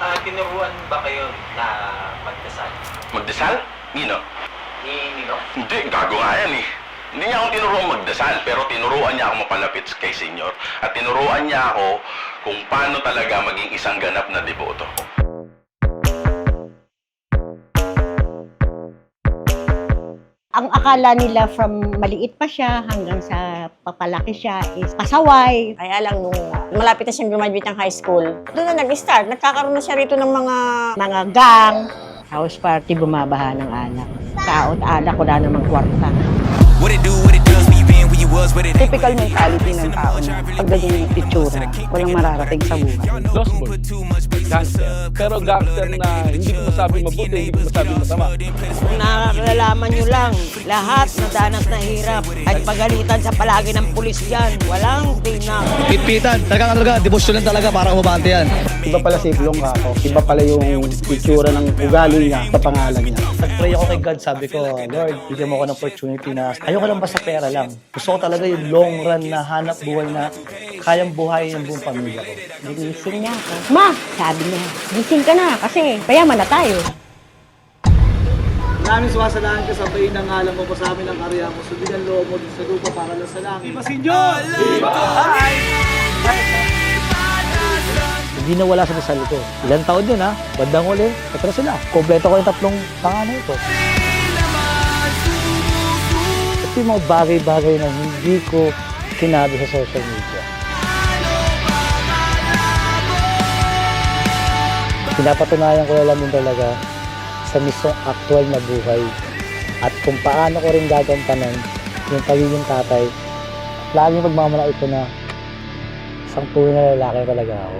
Ah, tinuruan ba kayo na magdasal? Magdasal? Nino? Ni Nino? Hindi, gago nga yan eh. Hindi niya ako tinuruan magdasal, pero tinuruan niya ako mapalapit kay Senyor. At tinuruan niya ako kung paano talaga maging isang ganap na deboto. Ang akala nila from maliit pa siya hanggang sa papalaki siya is pasaway. Kaya lang nung malapit na siyang graduate ng high school, doon na nag-start. Nagkakaroon na siya rito ng mga... Mga gang, house party, bumabaha ng alak. Kaot alak, wala namang kwarta. What it do, what it does, typical mentality ng tao na pag ganyan yung itsura, walang mararating sa buhay. Lost boy. Gangster. Pero gangster na hindi ko masabi mabuti, hindi ko masabi masama. Kung nakakalaman nyo lang, lahat na danas na hirap at pagalitan sa palagi ng pulis dyan, walang tingnan. Pitpitan, talaga talaga, devotion lang talaga para umabante yan. Iba pala si Iblong ako. Iba pala yung itsura ng ugali niya sa pangalan niya. Nag-pray ako kay God, sabi ko, Lord, bigyan mo ako ng opportunity na ayoko lang basta pera lang. Gusto ko talaga yung long run na hanap buhay na kayang buhayin ng buong pamilya ko. Ginising niya ako. Ma, sabi niya, gising ka na kasi payaman na tayo. Maraming sumasalahan ka sa bayin ng alam mo sa amin ang karya mo. Sundin ang loob mo din sa lupa para lang sa langit. Iba Senyor! Hindi na wala sa dasal ko. Ilang taon yun ha, bandang uli, ito na sila. Kompleto ko yung tatlong panganay ko. Ito yung mga bagay-bagay na hindi ko sinabi sa social media. Pinapatunayan ko lang din talaga sa mismong actual na buhay at kung paano ko rin gagampanan yung pagiging tatay. Laging magmamalaki ko na isang tunay na lalaki talaga ako.